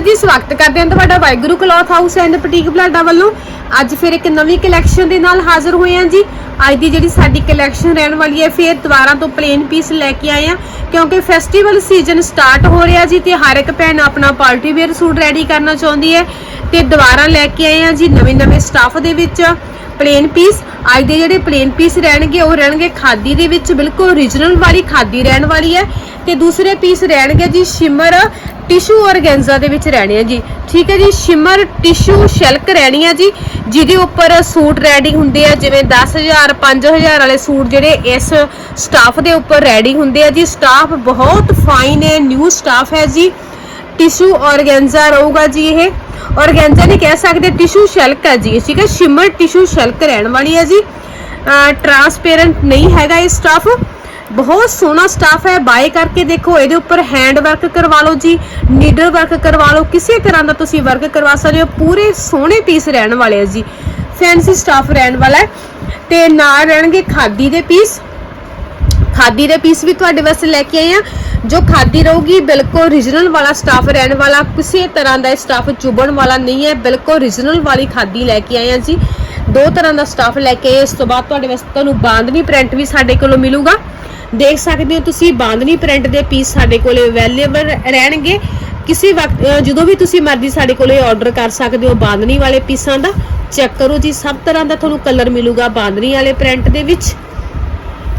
ਅਕਾਲ ਜੀ, ਸਵਾਗਤ ਕਰਦੇ ਹਾਂ ਤੁਹਾਡਾ Waheguru cloth house and boutique Balada ਵੱਲੋਂ। ਅੱਜ ਫਿਰ ਇੱਕ ਨਵੀਂ ਕਲੈਕਸ਼ਨ ਦੇ ਨਾਲ ਹਾਜ਼ਰ ਹੋਏ ਹਾਂ ਜੀ। ਅੱਜ ਦੀ ਜਿਹੜੀ ਸਾਡੀ ਕਲੈਕਸ਼ਨ ਰਹਿਣ ਵਾਲੀ ਹੈ, ਫਿਰ ਦੁਬਾਰਾ ਤੋਂ ਪਲੇਨ ਪੀਸ ਲੈ ਕੇ ਆਏ ਹਾਂ, ਕਿਉਂਕਿ ਫੈਸਟੀਵਲ ਸੀਜ਼ਨ ਸਟਾਰਟ ਹੋ ਰਿਹਾ ਜੀ ਤੇ ਹਰ ਇੱਕ ਭੈਣ ਆਪਣਾ ਪਾਰਟੀ ਵੇਅਰ ਸੂਟ ਰੈਡੀ ਕਰਨਾ ਚਾਹੁੰਦੀ ਹੈ। ਤੇ ਦੁਬਾਰਾ ਲੈ ਕੇ ਆਏ ਹਾਂ ਜੀ ਨਵੇਂ ਨਵੇਂ ਸਟਾਫ ਦੇ ਵਿੱਚ। ਪਲੇਨ ਪੀਸ ਅੱਜ ਦੇ ਜਿਹੜੇ ਪਲੇਨ ਪੀਸ ਰਹਿਣਗੇ, ਉਹ ਰਹਿਣਗੇ ਖਾਦੀ ਦੇ ਵਿੱਚ। ਬਿਲਕੁਲ origignal ਵਾਲੀ ਖਾਦੀ ਰਹਿਣ ਵਾਲੀ ਹੈ। ਤੇ ਦੂਸਰੇ ਪੀਸ ਰਹਿਣਗੇ ਜੀ ਸ਼ਿਮਰ ਟਿਸ਼ੂ ਔਰਗੈਂਜ਼ਾ ਦੇ ਵਿੱਚ ਰਹਿਣੇ ਆ ਜੀ। ਠੀਕ ਹੈ ਜੀ ਸ਼ਿਮਰ ਟਿਸ਼ੂ ਸ਼ਿਲਕ ਰਹਿਣੀ ਆ ਜੀ, ਜਿਹਦੇ ਉੱਪਰ ਸੂਟ ਰੈਡੀ ਹੁੰਦੇ ਆ, ਜਿਵੇਂ 10000 5000 ਵਾਲੇ ਸੂਟ ਜਿਹੜੇ ਇਸ ਸਟਾਫ ਦੇ ਉੱਪਰ ਰੈਡੀ ਹੁੰਦੇ ਆ ਜੀ। ਸਟਾਫ ਬਹੁਤ ਫਾਈਨ ਹੈ ਨਿਊ ਸਟਾਫ ਹੈ ਜੀ। ਟਿਸ਼ੂ ਔਰਗੈਂਜ਼ਾ ਰਹੂਗਾ ਜੀ ਇਹ। ਔਰਗੈਂਜ਼ਾ ਨਹੀਂ ਕਹਿ ਸਕਦੇ, ਟਿਸ਼ੂ ਸ਼ਿਲਕ ਹੈ ਜੀ। ਠੀਕ ਹੈ, ਸ਼ਿਮਰ ਟਿਸ਼ੂ ਸ਼ਿਲਕ ਰਹਿਣ ਵਾਲੀ ਹੈ ਜੀ। ਟਰਾਂਸਪੇਰੈਂਟ ਨਹੀਂ ਹੈਗਾ ਇਹ ਸਟਾਫ ਬਹੁਤ ਸੋਹਣਾ ਸਟਾਫ ਹੈ ਬਾਏ ਕਰਕੇ ਦੇਖੋ, ਇਹਦੇ ਉੱਪਰ ਹੈਂਡ ਵਰਕ ਕਰਵਾ ਲਓ ਜੀ ਨੀਡਲ ਵਰਕ ਕਰਵਾ ਲਓ, ਕਿਸੇ ਤਰ੍ਹਾਂ ਦਾ ਤੁਸੀਂ ਵਰਕ ਕਰਵਾ ਸਕਦੇ ਹੋ। ਪੂਰੇ ਸੋਹਣੇ ਪੀਸ ਰਹਿਣ ਵਾਲੇ ਆ ਜੀ। ਫੈਂਸੀ ਸਟਾਫ ਰਹਿਣ ਵਾਲਾ ਹੈ। ਤੇ ਨਾਲ ਰਹਿਣਗੇ ਖਾਦੀ ਦੇ ਪੀਸ ਖਾਦੀ ਦੇ ਪੀਸ ਵੀ ਤੁਹਾਡੇ ਵਾਸਤੇ ਲੈ ਕੇ ਆਏ ਆ ਜੋ ਖਾਦੀ ਰਹੂਗੀ, ਬਿਲਕੁਲ origignal ਵਾਲਾ ਸਟਾਫ ਰਹਿਣ ਵਾਲਾ, ਕਿਸੇ ਤਰ੍ਹਾਂ ਦਾ ਸਟਾਫ ਚੁਬਣ ਵਾਲਾ ਨਹੀਂ ਹੈ, ਬਿਲਕੁਲ origignal ਵਾਲੀ ਖਾਦੀ ਲੈ ਕੇ ਆਏ ਆ ਜੀ ਦੋ ਤਰ੍ਹਾਂ ਦਾ ਸਟਾਫ ਲੈ ਕੇ ਆਏ ਇਸ ਤੋਂ ਬਾਅਦ ਤੁਹਾਡੇ ਵਾਸਤੇ ਤੁਹਾਨੂੰ ਬਾਂਦਨੀ ਪ੍ਰਿੰਟ ਵੀ ਸਾਡੇ ਕੋਲੋਂ ਮਿਲੂਗਾ। ਦੇਖ ਸਕਦੇ ਹੋ ਤੁਸੀਂ ਬਾਂਦਨੀ ਪ੍ਰਿੰਟ ਦੇ ਪੀਸ ਸਾਡੇ ਕੋਲੇ ਅਵੇਲੇਬਲ ਰਹਿਣਗੇ। ਕਿਸੇ ਵਕਤ ਜਦੋਂ ਵੀ ਤੁਸੀਂ ਮਰਜ਼ੀ ਸਾਡੇ ਕੋਲੇ ਆਰਡਰ ਕਰ ਸਕਦੇ ਹੋ ਬਾਂਦਨੀ ਵਾਲੇ ਪੀਸਾਂ ਦਾ। ਚੈੱਕ ਕਰੋ ਜੀ, ਸਭ ਤਰ੍ਹਾਂ ਦਾ ਤੁਹਾਨੂੰ ਕਲਰ ਮਿਲੂਗਾ ਬਾਂਦਨੀ ਵਾਲੇ ਪ੍ਰਿੰਟ ਦੇ ਵਿੱਚ।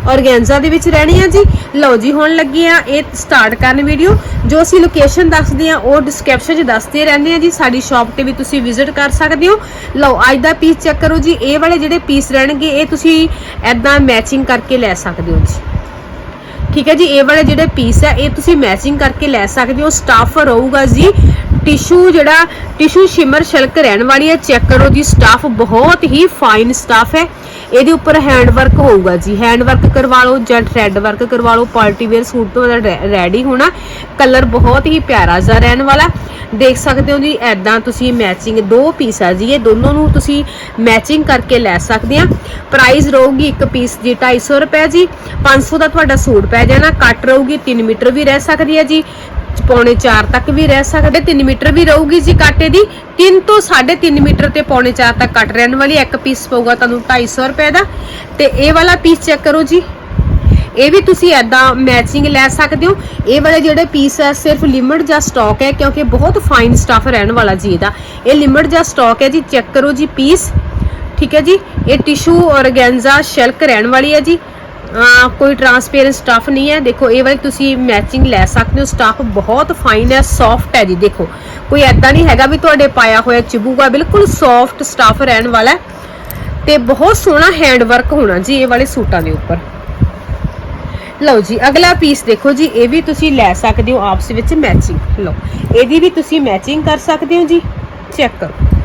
ਔਰਗੈਂਜ਼ਾ ਦੇ ਵਿੱਚ ਰਹਿਣੀ ਆ ਜੀ। ਲਓ ਜੀ, ਹੁਣ ਲੱਗੇ ਆ ਇਹ ਸਟਾਰਟ ਕਰਨ ਵੀਡੀਓ ਜੋ ਅਸੀਂ ਲੋਕੇਸ਼ਨ ਦੱਸਦੇ ਆ, ਉਹ ਡਿਸਕ੍ਰਿਪਸ਼ਨ 'ਚ ਦੱਸਦੇ ਰਹਿੰਦੇ ਆ ਜੀ। ਸਾਡੀ ਸ਼ਾਪ ਤੇ ਵੀ ਤੁਸੀਂ ਵਿਜ਼ਿਟ ਕਰ ਸਕਦੇ ਹੋ। ਲਓ, ਅੱਜ ਦਾ ਪੀਸ ਚੈੱਕ ਕਰੋ ਜੀ। ਇਹ ਵਾਲੇ ਜਿਹੜੇ ਪੀਸ ਰਹਿਣਗੇ, ਇਹ ਤੁਸੀਂ ਐਦਾਂ ਮੈਚਿੰਗ ਕਰਕੇ ਲੈ ਸਕਦੇ ਹੋ ਜੀ। ਠੀਕ ਹੈ ਜੀ, ਇਹ ਵਾਲੇ ਜਿਹੜੇ ਪੀਸ ਹੈ ਇਹ ਤੁਸੀਂ ਮੈਚਿੰਗ ਕਰਕੇ ਲੈ ਸਕਦੇ ਹੋ। ਸਟਾਫ ਰਹੂਗਾ ਜੀ। ਟਿਸ਼ੂ ਜਿਹੜਾ ਟਿਸ਼ੂ ਸ਼ਿਮਰ ਛਲਕ ਰਹਿਣ ਵਾਲੀ ਹੈ ਚੈੱਕ ਕਰੋ ਜੀ ਸਟਾਫ ਬਹੁਤ ਹੀ ਫਾਈਨ ਸਟਾਫ ਹੈ। ਇਹਦੇ ਉੱਪਰ ਹੈਂਡ ਵਰਕ ਹੋਊਗਾ ਜੀ। ਹੈਂਡ ਵਰਕ ਕਰਵਾ ਲਓ, ਜਾਂ ਥ੍ਰੈਡ ਵਰਕ ਕਰਵਾ ਲਓ, ਪਾਰਟੀ ਵੇਅਰ ਸੂਟ ਤੋਂ ਰੈਡੀ ਹੋਣਾ। ਕਲਰ ਬਹੁਤ ਹੀ ਪਿਆਰਾ ਜਿਹਾ ਰਹਿਣ ਵਾਲਾ। ਦੇਖ ਸਕਦੇ ਹੋ ਜੀ ਐਦਾਂ ਤੁਸੀਂ ਮੈਚਿੰਗ ਦੋ ਪੀਸ ਆ ਜੀ। ਇਹ ਦੋਨੋਂ ਨੂੰ ਤੁਸੀਂ ਮੈਚਿੰਗ ਕਰਕੇ ਲੈ ਸਕਦੇ ਆ। ਪ੍ਰਾਈਸ ਰਹੂਗੀ ਇੱਕ ਪੀਸ ਦੀ 250 ਰੁਪਏ ਜੀ। 500 ਦਾ ਤੁਹਾਡਾ ਸੂਟ ਪੈ ਜਾਣਾ। ਕੱਟ ਰਹੂਗੀ 3 ਮੀਟਰ ਵੀ ਰਹਿ ਸਕਦੀ ਹੈ ਜੀ। ਪੌਣੇ 4 ਤੱਕ ਵੀ ਰਹਿ ਸਕਦੇ 3 ਮੀਟਰ ਵੀ ਰਹੂਗੀ ਜੀ ਕਾਟੇ ਦੀ। 3 ਤੋਂ 3.5 ਮੀਟਰ ਤੇ ਪੌਣੇ 4 ਤੱਕ ਕੱਟ ਰਹਿਣ ਵਾਲੀ ਇੱਕ ਪੀਸ ਪਊਗਾ ਤੁਹਾਨੂੰ 250 ਰੁਪਏ ਦਾ। ਤੇ ਇਹ ਵਾਲਾ ਪੀਸ ਚੈੱਕ ਕਰੋ ਜੀ। ਇਹ ਵੀ ਤੁਸੀਂ ਐਦਾਂ ਮੈਚਿੰਗ ਲੈ ਸਕਦੇ ਹੋ। ਇਹ ਵਾਲੇ ਜਿਹੜੇ ਪੀਸ ਹੈ, ਸਿਰਫ ਲਿਮਟ ਜਾਂ ਸਟਾਕ ਹੈ, ਕਿਉਂਕਿ ਬਹੁਤ ਫਾਈਨ ਸਟਾਫ ਰਹਿਣ ਵਾਲਾ ਜੀ ਇਹਦਾ। ਇਹ ਲਿਮਟ ਜਾਂ ਸਟਾਕ ਹੈ ਜੀ ਚੈੱਕ ਕਰੋ ਜੀ ਪੀਸ ਠੀਕ ਹੈ ਜੀ? ਇਹ ਟਿਸ਼ੂ ਔਰਗੈਂਜ਼ਾ ਸ਼ੈਲਕ ਰਹਿਣ ਵਾਲੀ ਹੈ ਜੀ। ਕੋਈ ਟਰਾਂਸਪੇਰੈਂਟ ਸਟਫ ਨਹੀਂ ਹੈ। ਦੇਖੋ, ਇਹ ਵਾਲੀ ਤੁਸੀਂ ਮੈਚਿੰਗ ਲੈ ਸਕਦੇ ਹੋ। ਸਟਫ ਬਹੁਤ ਫਾਈਨ ਹੈ ਸੌਫਟ ਹੈ ਜੀ, ਦੇਖੋ। ਕੋਈ ਐਦਾਂ ਨਹੀਂ ਹੈਗਾ ਵੀ ਤੁਹਾਡੇ ਪਾਇਆ ਹੋਇਆ ਚਿਬੂਗਾ, ਬਿਲਕੁਲ ਸੌਫਟ ਸਟਫ ਰਹਿਣ ਵਾਲਾ ਹੈ। ਤੇ ਬਹੁਤ ਸੋਹਣਾ ਹੈਂਡ ਵਰਕ ਹੋਣਾ ਜੀ, ਇਹ ਵਾਲੇ ਸੂਟਾਂ ਦੇ ਉੱਪਰ। ਲਓ ਜੀ, ਅਗਲਾ ਪੀਸ ਦੇਖੋ ਜੀ, ਇਹ ਵੀ ਤੁਸੀਂ ਲੈ ਸਕਦੇ ਹੋ ਆਪਸ ਵਿੱਚ ਮੈਚਿੰਗ ਲਓ, ਇਹਦੀ ਵੀ ਤੁਸੀਂ ਮੈਚਿੰਗ ਕਰ ਸਕਦੇ ਹੋ ਜੀ। ਚੈੱਕ ਕਰੋ।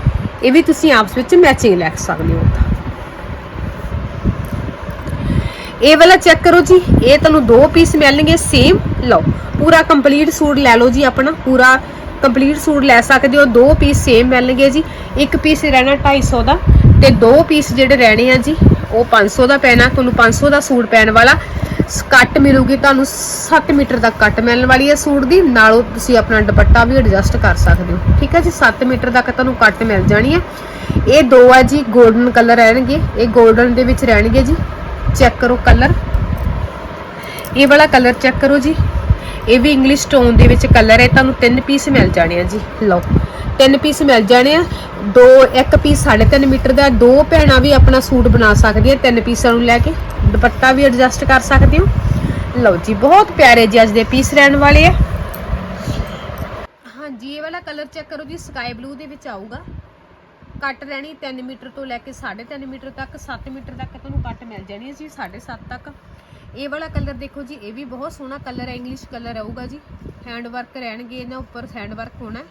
ਇਹ ਵੀ ਤੁਸੀਂ ਆਪਸ ਵਿੱਚ ਮੈਚਿੰਗ ਲੈ ਸਕਦੇ ਹੋ। ਇਹ ਵਾਲਾ ਚੈੱਕ ਕਰੋ ਜੀ, ਇਹ ਤੁਹਾਨੂੰ ਦੋ ਪੀਸ ਮਿਲਣਗੇ ਸੇਮ ਲਓ, ਪੂਰਾ ਕੰਪਲੀਟ ਸੂਟ ਲੈ ਲਓ ਜੀ ਆਪਣਾ, ਪੂਰਾ ਕੰਪਲੀਟ ਸੂਟ ਲੈ ਸਕਦੇ ਹੋ, ਦੋ ਪੀਸ ਸੇਮ ਮਿਲਣਗੇ ਜੀ, ਇੱਕ ਪੀਸ ਰਹਿਣਾ 250 ਦਾ ਤੇ ਦੋ ਪੀਸ ਜਿਹੜੇ ਰਹਿਣੇ ਆ ਜੀ, ਉਹ 500 ਦਾ ਪੈਣਾ, ਤੁਹਾਨੂੰ 500 ਦਾ ਸੂਟ ਪੈਣ ਵਾਲਾ। ਕੱਟ ਮਿਲੂਗੀ ਤੁਹਾਨੂੰ 7 ਮੀਟਰ ਤੱਕ ਕੱਟ ਮਿਲਣ ਵਾਲੀ ਹੈ ਸੂਟ ਦੀ, ਨਾਲੋਂ ਤੁਸੀਂ ਆਪਣਾ ਦੁਪੱਟਾ ਵੀ ਐਡਜਸਟ ਕਰ ਸਕਦੇ ਹੋ। ਠੀਕ ਹੈ ਜੀ 7 ਮੀਟਰ ਤੱਕ ਤੁਹਾਨੂੰ ਕੱਟ ਮਿਲ ਜਾਣੀ ਹੈ। ਇਹ ਦੋ ਆ ਜੀ 골ਡਨ ਕਲਰ ਰਹਿਣਗੇ, ਇਹ 골ਡਨ ਦੇ ਵਿੱਚ ਰਹਿਣਗੇ ਜੀ। ਚੈੱਕ ਕਰੋ ਕਲਰ। ਇਹ ਵਾਲਾ ਕਲਰ ਚੈੱਕ ਕਰੋ ਜੀ। ਇਹ ਵੀ ਇੰਗਲਿਸ਼ ਟੋਨ ਦੇ ਵਿੱਚ ਕਲਰ ਹੈ। ਤੁਹਾਨੂੰ ਤਿੰਨ ਪੀਸ ਮਿਲ ਜਾਣੇ ਆ ਜੀ। ਲਓ, ਤਿੰਨ ਪੀਸ ਮਿਲ ਜਾਣੇ ਆ। ਦੋ, ਇੱਕ ਪੀਸ 3.5 ਮੀਟਰ ਦਾ ਦੋ ਭੈਣਾਂ ਵੀ ਆਪਣਾ ਸੂਟ ਬਣਾ ਸਕਦੀਆਂ ਤਿੰਨ ਪੀਸਾਂ ਨੂੰ ਲੈ ਕੇ। ਦੁਪੱਟਾ ਵੀ ਐਡਜਸਟ ਕਰ ਸਕਦੇ ਹੋ। ਲਓ ਜੀ, ਬਹੁਤ ਪਿਆਰੇ ਜੀ ਅੱਜ ਦੇ ਪੀਸ ਰਹਿਣ ਵਾਲੇ ਆ। ਹਾਂਜੀ, ਇਹ ਵਾਲਾ ਕਲਰ ਚੈੱਕ ਕਰੋ ਜੀ। ਸਕਾਈ ਬਲੂ ਦੇ ਵਿੱਚ ਆਊਗਾ। ਕੱਟ ਰਹਿਣੀ 3 ਮੀਟਰ ਤੋਂ ਲੈ ਕੇ 3.5 ਮੀਟਰ ਤੱਕ 7 ਮੀਟਰ ਤੱਕ ਤੁਹਾਨੂੰ ਕੱਟ ਮਿਲ ਜਾਣੀ ਹੈ ਜੀ 7.5 ਤੱਕ। ਇਹ ਵਾਲਾ ਕਲਰ ਦੇਖੋ ਜੀ, ਇਹ ਵੀ ਬਹੁਤ ਸੋਹਣਾ ਕਲਰ ਹੈ ਇੰਗਲਿਸ਼ ਕਲਰ ਆਊਗਾ ਜੀ। ਹੈਂਡ ਵਰਕ ਰਹਿਣਗੇ, ਇਹਨਾਂ ਉੱਪਰ ਹੈਂਡ ਵਰਕ ਹੋਣਾ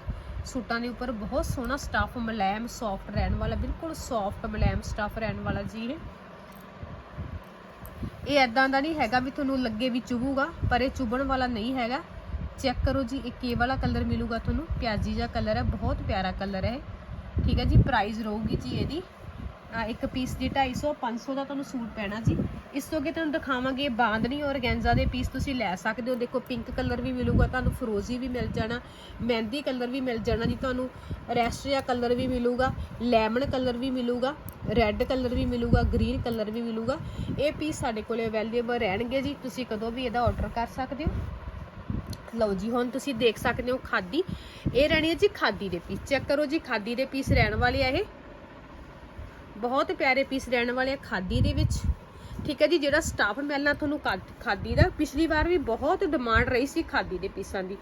ਸੂਟਾਂ ਦੇ ਉੱਪਰ ਬਹੁਤ ਸੋਹਣਾ ਸਟਾਫ ਮਲੈਮ ਸੌਫਟ ਰਹਿਣ ਵਾਲਾ, ਬਿਲਕੁਲ ਸੌਫਟ ਮਲੈਮ ਸਟਾਫ ਰਹਿਣ ਵਾਲਾ ਜੀ ਇਹ। ਇਹ ਐਦਾਂ ਦਾ ਨਹੀਂ ਹੈਗਾ ਵੀ ਤੁਹਾਨੂੰ ਲੱਗੇ ਵੀ ਚੁਭੂਗਾ ਪਰ ਇਹ ਚੁਭਣ ਵਾਲਾ ਨਹੀਂ ਹੈਗਾ। ਚੈੱਕ ਕਰੋ ਜੀ, ਇੱਕ ਇਹ ਵਾਲਾ ਕਲਰ ਮਿਲੂਗਾ ਤੁਹਾਨੂੰ, ਪਿਆਜੀ ਜਿਹਾ ਕਲਰ ਹੈ, ਬਹੁਤ ਪਿਆਰਾ ਕਲਰ ਹੈ ਇਹ। ਠੀਕ ਹੈ ਜੀ ਪ੍ਰਾਈਸ ਰਹੂਗੀ ਜੀ ਇਹਦੀ। ਇੱਕ ਪੀਸ ਦੀ 250 500 ਦਾ ਤੁਹਾਨੂੰ ਸੂਟ ਪੈਣਾ ਜੀ। ਇਸ ਤੋਂ ਅੱਗੇ ਤੁਹਾਨੂੰ ਦਿਖਾਵਾਂਗੇ ਬਾਂਦਨੀ ਔਰਗੈਂਜ਼ਾ ਦੇ ਪੀਸ ਤੁਸੀਂ ਲੈ ਸਕਦੇ ਹੋ। ਦੇਖੋ ਪਿੰਕ ਕਲਰ ਵੀ ਮਿਲੂਗਾ, ਤੁਹਾਨੂੰ ਫਰੋਜ਼ੀ ਵੀ ਮਿਲ ਜਾਣਾ, ਮਹਿੰਦੀ ਕਲਰ ਵੀ ਮਿਲ ਜਾਣਾ ਜੀ ਤੁਹਾਨੂੰ ਰੈਸਟਰੀਆ ਕਲਰ ਵੀ ਮਿਲੂਗਾ ਲੈਮਨ ਕਲਰ ਵੀ ਮਿਲੂਗਾ ਰੈੱਡ ਕਲਰ ਵੀ ਮਿਲੂਗਾ ਗ੍ਰੀਨ ਕਲਰ ਵੀ ਮਿਲੂਗਾ। ਇਹ ਪੀਸ ਸਾਡੇ ਕੋਲੇ ਅਵੇਲੇਬਲ ਰਹਿਣਗੇ ਜੀ, ਤੁਸੀਂ ਕਦੋਂ ਵੀ ਇਹਦਾ ਆਰਡਰ ਕਰ ਸਕਦੇ ਹੋ। ਲਓ ਜੀ, ਹੁਣ ਤੁਸੀਂ ਦੇਖ ਸਕਦੇ ਹੋ ਖਾਦੀ। ਇਹ ਰਹਿਣੀ ਹੈ ਜੀ ਖਾਦੀ ਦੇ ਪੀਸ। ਚੈੱਕ ਕਰੋ ਜੀ, ਖਾਦੀ ਦੇ ਪੀਸ ਰਹਿਣ ਵਾਲੇ ਆ ਇਹ। ਬਹੁਤ ਪਿਆਰੇ ਪੀਸ ਰਹਿਣ ਵਾਲੇ ਆ ਖਾਦੀ ਦੇ ਵਿੱਚ। ਠੀਕ ਹੈ ਜੀ, ਜਿਹੜਾ ਸਟਾਫ ਮਿਲਣਾ ਤੁਹਾਨੂੰ ਖਾ- ਖਾਦੀ ਦਾ, ਪਿਛਲੀ ਵਾਰ ਵੀ ਬਹੁਤ ਡਿਮਾਂਡ ਰਹੀ ਸੀ ਖਾਦੀ ਦੇ ਪੀਸਾਂ ਦੀ।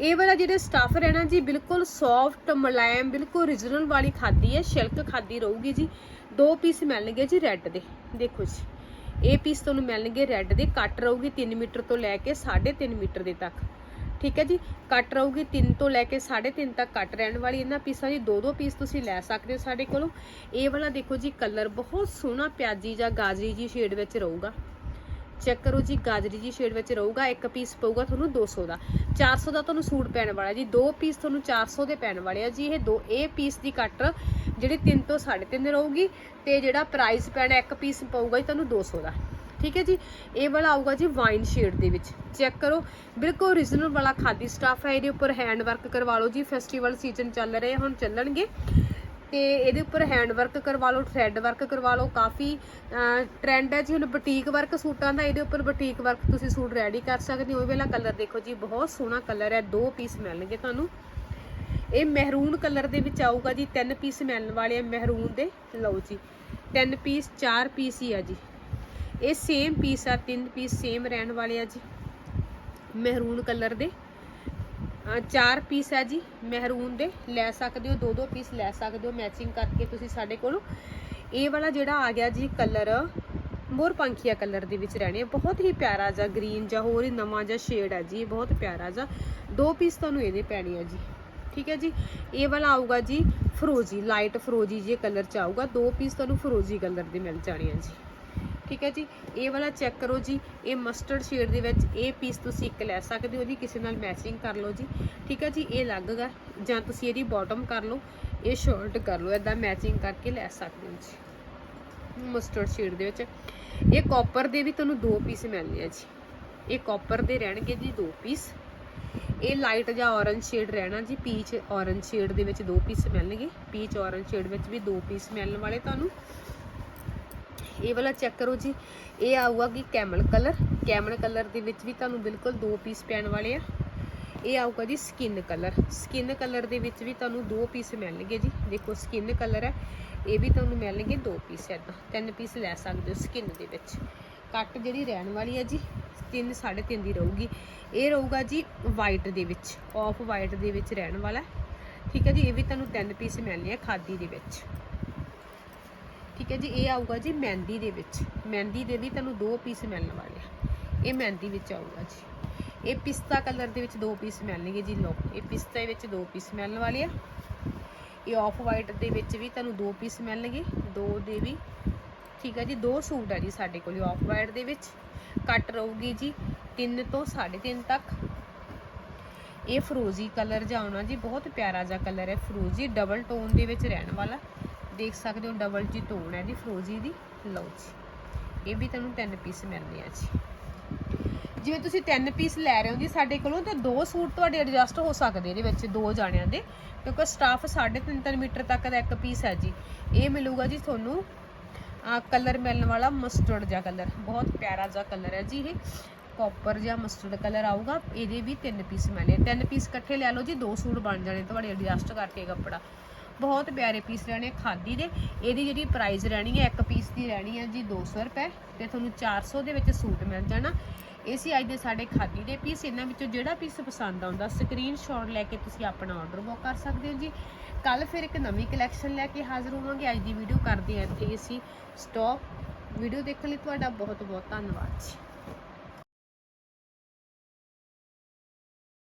ਇਹ ਵਾਲਾ ਜਿਹੜਾ ਸਟਾਫ ਰਹਿਣਾ ਜੀ, ਬਿਲਕੁਲ ਸੌਫਟ ਮਲਾਇਮ, ਬਿਲਕੁਲ origignal ਵਾਲੀ ਖਾਦੀ ਹੈ ਸ਼ਿਲਕ ਖਾਦੀ ਰਹੂਗੀ ਜੀ। ਦੋ ਪੀਸ ਮਿਲਣਗੇ ਜੀ ਰੈੱਡ ਦੇ। ਦੇਖੋ ਜੀ, ਇਹ ਪੀਸ ਤੁਹਾਨੂੰ ਮਿਲਣਗੇ ਰੈੱਡ ਦੇ। ਕੱਟ ਰਹੂਗੀ 3 ਮੀਟਰ ਤੋਂ ਲੈ ਕੇ 3.5 ਮੀਟਰ ਦੇ ਤੱਕ। ਠੀਕ ਹੈ ਜੀ, ਕੱਟ ਰਹੂਗੀ 3 ਤੋਂ ਲੈ ਕੇ 3.5 ਤੱਕ ਕੱਟ ਰਹਿਣ ਵਾਲੀ ਇਹਨਾਂ ਪੀਸਾਂ ਦੀ। ਦੋ ਦੋ ਪੀਸ ਤੁਸੀਂ ਲੈ ਸਕਦੇ ਹੋ ਸਾਡੇ ਕੋਲੋਂ। ਇਹ ਵਾਲਾ ਦੇਖੋ ਜੀ ਕਲਰ ਬਹੁਤ ਸੋਹਣਾ ਪਿਆਜੀ ਜਾਂ ਗਾਜਰੀ ਜੀ ਸ਼ੇਡ ਵਿੱਚ ਰਹੂਗਾ। ਚੈੱਕ ਕਰੋ ਜੀ, ਗਾਜਰੀ ਜੀ ਸ਼ੇਡ ਵਿੱਚ ਰਹੂਗਾ। ਇੱਕ ਪੀਸ ਪਊਗਾ ਤੁਹਾਨੂੰ 200 ਦਾ। 400 ਦਾ ਤੁਹਾਨੂੰ ਸੂਟ ਪੈਣ ਵਾਲਾ ਜੀ। ਦੋ ਪੀਸ ਤੁਹਾਨੂੰ 400 ਦੇ ਪੈਣ ਵਾਲੇ ਆ ਜੀ। ਇਹ ਦੋ ਇਹ ਪੀਸ ਦੀ ਕੱਟ ਜਿਹੜੀ 3 ਤੋਂ 3.5 ਰਹੂਗੀ ਤੇ ਜਿਹੜਾ ਪ੍ਰਾਈਸ ਪੈਣਾ ਇੱਕ ਪੀਸ ਪਊਗਾ ਜੀ ਤੁਹਾਨੂੰ 200 ਦਾ। ਠੀਕ ਹੈ ਜੀ? ਇਹ ਵਾਲਾ ਆਊਗਾ ਜੀ ਵਾਈਨ ਸ਼ੇਡ ਦੇ ਵਿੱਚ। ਚੈੱਕ ਕਰੋ। ਬਿਲਕੁਲ origignal ਵਾਲਾ ਖਾਦੀ ਸਟਾਫ ਹੈ। ਇਹਦੇ ਉੱਪਰ ਹੈਂਡ ਵਰਕ ਕਰਵਾ ਲਓ ਜੀ। ਫੈਸਟੀਵਲ ਸੀਜ਼ਨ ਚੱਲ ਰਹੇ, ਹੁਣ ਚੱਲਣਗੇ। ਤੇ ਇਹਦੇ ਉੱਪਰ ਹੈਂਡ ਵਰਕ ਕਰਵਾ ਲਓ ਥ੍ਰੈਡ ਵਰਕ ਕਰਵਾ ਲਓ। ਕਾਫੀ ਟ੍ਰੈਂਡ ਹੈ ਜੀ। ਹੁਣ ਬੁਟੀਕ ਵਰਕ ਸੂਟਾਂ ਦਾ, ਇਹਦੇ ਉੱਪਰ ਬੁਟੀਕ ਵਰਕ ਤੁਸੀਂ ਸੂਟ ਰੈਡੀ ਕਰ ਸਕਦੇ ਹੋ। ਇਹ ਵਾਲਾ ਕਲਰ ਦੇਖੋ ਜੀ, ਬਹੁਤ ਸੋਹਣਾ ਕਲਰ ਹੈ। ਦੋ ਪੀਸ ਮਿਲਣਗੇ ਤੁਹਾਨੂੰ। ਇਹ ਮਹਿਰੂਨ ਕਲਰ ਦੇ ਵਿੱਚ ਆਊਗਾ ਜੀ। ਤਿੰਨ ਪੀਸ ਮਿਲਣ ਵਾਲੇ ਆ ਮਹਿਰੂਨ ਦੇ। ਲਓ ਜੀ। ਤਿੰਨ ਪੀਸ ਚਾਰ ਪੀਸ ਹੀ ਆ ਜੀ। ਇਹ ਸੇਮ ਪੀਸ ਆ, ਤਿੰਨ ਪੀਸ ਸੇਮ ਰਹਿਣ ਵਾਲੇ ਆ ਜੀ। ਮਹਿਰੂਨ ਕਲਰ ਦੇ। ਚਾਰ ਪੀਸ ਹੈ ਜੀ ਮਹਿਰੂਨ ਦੇ। ਲੈ ਸਕਦੇ ਹੋ ਦੋ ਦੋ ਪੀਸ ਲੈ ਸਕਦੇ ਹੋ ਮੈਚਿੰਗ ਕਰਕੇ ਤੁਸੀਂ ਸਾਡੇ ਕੋਲੋਂ। ਇਹ ਵਾਲਾ ਜਿਹੜਾ ਆ ਗਿਆ ਜੀ ਕਲਰ ਮੋਰ ਪੰਖੀਆ ਕਲਰ ਦੇ ਵਿੱਚ ਰਹਿਣੇ ਆ। ਬਹੁਤ ਹੀ ਪਿਆਰਾ ਜਿਹਾ ਗ੍ਰੀਨ ਜਾਂ ਹੋਰ ਹੀ ਨਵਾਂ ਜਿਹਾ ਸ਼ੇਡ ਹੈ ਜੀ ਇਹ ਬਹੁਤ ਪਿਆਰਾ ਜਿਹਾ। ਦੋ ਪੀਸ ਤੁਹਾਨੂੰ ਇਹਦੇ ਪੈਣੀ ਆ ਜੀ। ਠੀਕ ਹੈ ਜੀ? ਇਹ ਵਾਲਾ ਆਊਗਾ ਜੀ ਫਰੋਜੀ ਲਾਈਟ ਫਰੋਜੀ ਜੇ ਕਲਰ ਚ ਆਊਗਾ। ਦੋ ਪੀਸ ਤੁਹਾਨੂੰ ਫਰੋਜੀ ਕਲਰ ਦੇ ਮਿਲ ਜਾਣੇ ਆ ਜੀ। ਠੀਕ ਹੈ ਜੀ? ਇਹ ਵਾਲਾ ਚੈੱਕ ਕਰੋ ਜੀ। ਇਹ ਮਸਟਰਡ ਸ਼ੇਡ ਦੇ ਵਿੱਚ ਇਹ ਪੀਸ ਤੁਸੀਂ ਇੱਕ ਲੈ ਸਕਦੇ ਹੋ ਜੀ। ਕਿਸੇ ਨਾਲ ਮੈਚਿੰਗ ਕਰ ਲਓ ਜੀ। ਠੀਕ ਹੈ ਜੀ? ਇਹ ਲੱਗਗਾ ਜਾਂ ਤੁਸੀਂ ਇਹਦੀ ਬਾਟਮ ਕਰ ਲਓ। ਇਹ ਸ਼ਰਟ ਕਰ ਲਓ। ਇਦਾਂ ਮੈਚਿੰਗ ਕਰਕੇ ਲੈ ਸਕਦੇ ਹੋ ਜੀ। ਮਸਟਰਡ ਸ਼ੇਡ ਦੇ ਵਿੱਚ। ਇਹ ਕਾਪਰ ਦੇ ਵੀ ਤੁਹਾਨੂੰ ਦੋ ਪੀਸ ਮਿਲਨੇ ਆ ਜੀ। ਇਹ ਕਾਪਰ ਦੇ ਰਹਿਣਗੇ ਜੀ ਦੋ ਪੀਸ ਇਹ ਲਾਈਟ ਜਾਂ ਔਰੰਜ ਸ਼ੇਡ ਰਹਿਣਾ ਜੀ। ਪੀਚ ਔਰੰਜ ਸ਼ੇਡ ਦੇ ਵਿੱਚ ਦੋ ਪੀਸ ਮਿਲਣਗੇ। ਪੀਚ ਔਰੰਜ ਸ਼ੇਡ ਵਿੱਚ ਵੀ ਦੋ ਪੀਸ ਮਿਲਣ ਵਾਲੇ ਤੁਹਾਨੂੰ। ਇਹ ਵਾਲਾ ਚੈੱਕ ਕਰੋ ਜੀ। ਇਹ ਆਊਗਾ ਕਿ ਕੈਮਲ ਕਲਰ ਕੈਮਲ ਕਲਰ ਦੇ ਵਿੱਚ ਵੀ ਤੁਹਾਨੂੰ ਬਿਲਕੁਲ ਦੋ ਪੀਸ ਪੈਣ ਵਾਲੇ ਆ। ਇਹ ਆਊਗਾ ਜੀ ਸਕਿਨ ਕਲਰ ਸਕਿਨ ਕਲਰ ਦੇ ਵਿੱਚ ਵੀ ਤੁਹਾਨੂੰ ਦੋ ਪੀਸ ਮਿਲਣਗੇ ਜੀ। ਦੇਖੋ ਸਕਿਨ ਕਲਰ ਹੈ। ਇਹ ਵੀ ਤੁਹਾਨੂੰ ਮਿਲਣਗੇ ਦੋ ਪੀਸ ਐਦਾਂ ਤਿੰਨ ਪੀਸ ਲੈ ਸਕਦੇ ਹੋ ਸਕਿਨ ਦੇ ਵਿੱਚ। ਕੱਟ ਜਿਹੜੀ ਰਹਿਣ ਵਾਲੀ ਹੈ ਜੀ 3 3.5 ਦੀ ਰਹੂਗੀ। ਇਹ ਰਹੂਗਾ ਜੀ ਵਾਈਟ ਦੇ ਵਿੱਚ। ਆਫ ਵਾਈਟ ਦੇ ਵਿੱਚ ਰਹਿਣ ਵਾਲਾ। ਠੀਕ ਹੈ ਜੀ, ਇਹ ਵੀ ਤੁਹਾਨੂੰ ਤਿੰਨ ਪੀਸ ਮਿਲਣੇ ਆ ਖਾਦੀ ਦੇ ਵਿੱਚ। ਠੀਕ ਹੈ ਜੀ, ਇਹ ਆਊਗਾ ਜੀ ਮਹਿੰਦੀ ਦੇ ਵਿੱਚ। ਮਹਿੰਦੀ ਦੇ ਵੀ ਤੁਹਾਨੂੰ ਦੋ ਪੀਸ ਮਿਲਣ ਵਾਲੇ ਆ। ਇਹ ਮਹਿੰਦੀ ਵਿੱਚ ਆਊਗਾ ਜੀ। ਇਹ ਪਿਸਤਾ ਕਲਰ ਦੇ ਵਿੱਚ ਦੋ ਪੀਸ ਮਿਲਣਗੇ ਜੀ ਲੋ ਇਹ ਪਿਸਤਾ ਵਿੱਚ ਦੋ ਪੀਸ ਮਿਲਣ ਵਾਲੇ ਆ। ਇਹ ਆਫ ਵਾਈਟ ਦੇ ਵਿੱਚ ਵੀ ਤੁਹਾਨੂੰ ਦੋ ਪੀਸ ਮਿਲਣਗੇ। ਦੋ ਦੇ ਵੀ। ਠੀਕ ਹੈ ਜੀ, ਦੋ ਸੂਟ ਆ ਜੀ ਸਾਡੇ ਕੋਲ ਆਫ ਵਾਈਟ ਦੇ ਵਿੱਚ। ਕੱਟ ਰਹੂਗੀ ਜੀ 3 ਤੋਂ 3.5 ਤੱਕ। ਇਹ ਫਰੋਜ਼ੀ ਕਲਰ ਜਿਹਾ ਆਉਣਾ ਜੀ, ਬਹੁਤ ਪਿਆਰਾ ਜਿਹਾ ਕਲਰ ਹੈ ਫਰੋਜ਼ੀ ਡਬਲ ਟੋਨ ਦੇ ਵਿੱਚ ਰਹਿਣ ਵਾਲਾ। ਦੇਖ ਸਕਦੇ ਹੋ ਡਬਲ ਜੀ ਟੋਨ ਹੈ ਦੀ ਫਰੋਜ਼ੀ ਦੀ। ਲਓ ਜੀ, ਇਹ ਵੀ ਤੁਹਾਨੂੰ ਤਿੰਨ ਪੀਸ ਮਿਲਦੇ ਆ ਜੀ। ਜਿਵੇਂ ਤੁਸੀਂ ਤਿੰਨ ਪੀਸ ਲੈ ਰਹੇ ਹੋ ਜੀ, ਸਾਡੇ ਕੋਲੋਂ ਤਾਂ ਦੋ ਸੂਟ ਤੁਹਾਡੇ ਐਡਜਸਟ ਹੋ ਸਕਦੇ ਇਹਦੇ ਵਿੱਚ, ਦੋ ਜਾਣਿਆਂ ਦੇ। ਕਿਉਂਕਿ ਸਟਾਫ 3.5 ਮੀਟਰ ਤੱਕ ਦਾ ਇੱਕ ਪੀਸ ਹੈ ਜੀ। ਇਹ ਮਿਲੂਗਾ ਜੀ ਤੁਹਾਨੂੰ ਕਲਰ ਮਿਲਣ ਵਾਲਾ ਮਸਟਰਡ ਜਿਹਾ ਕਲਰ ਬਹੁਤ ਪਿਆਰਾ ਜਿਹਾ ਕਲਰ ਹੈ ਜੀ ਇਹ। ਕਾਪਰ ਜਾਂ ਮਸਟਰਡ ਕਲਰ ਆਊਗਾ, ਇਹਦੇ ਵੀ ਤਿੰਨ ਪੀਸ ਮਿਲਣੇ ਤਿੰਨ ਪੀਸ ਇਕੱਠੇ ਲੈ ਲਓ ਜੀ, ਦੋ ਸੂਟ ਬਣ ਜਾਣੇ ਤੁਹਾਡੇ ਐਡਜਸਟ ਕਰਕੇ ਕੱਪੜਾ। ਬਹੁਤ ਪਿਆਰੇ ਪੀਸ ਰਹਿਣੇ ਖਾਦੀ ਦੇ। ਇਹਦੀ ਜਿਹੜੀ ਪ੍ਰਾਈਸ ਰਹਿਣੀ ਹੈ ਇੱਕ ਪੀਸ ਦੀ ਰਹਿਣੀ ਹੈ ਜੀ 200 ਰੁਪਏ ਤੇ ਤੁਹਾਨੂੰ 400 ਦੇ ਵਿੱਚ ਸੂਟ ਮਿਲ ਜਾਣਾ। ਇਹ ਸੀ ਅੱਜ ਦੇ ਸਾਡੇ ਖਾਦੀ ਦੇ ਪੀਸ ਇਹਨਾਂ ਵਿੱਚੋਂ ਜਿਹੜਾ ਪੀਸ ਪਸੰਦ ਆਉਂਦਾ ਸਕਰੀਨਸ਼ਾਟ ਲੈ ਕੇ ਤੁਸੀਂ ਆਪਣਾ ਆਰਡਰ ਬੁੱਕ ਕਰ ਸਕਦੇ ਹੋ ਜੀ। ਕੱਲ ਫਿਰ ਇੱਕ ਨਵੀਂ ਕਲੈਕਸ਼ਨ ਲੈ ਕੇ ਹਾਜ਼ਰ ਹੋਵਾਂਗੇ। ਅੱਜ ਦੀ ਵੀਡੀਓ ਕਰਦੇ ਹਾਂ ਇੱਥੇ ਹੀ ਅਸੀਂ ਸਟਾਪ ਵੀਡੀਓ ਦੇਖਣ ਲਈ ਤੁਹਾਡਾ ਬਹੁਤ ਬਹੁਤ ਧੰਨਵਾਦ ਜੀ।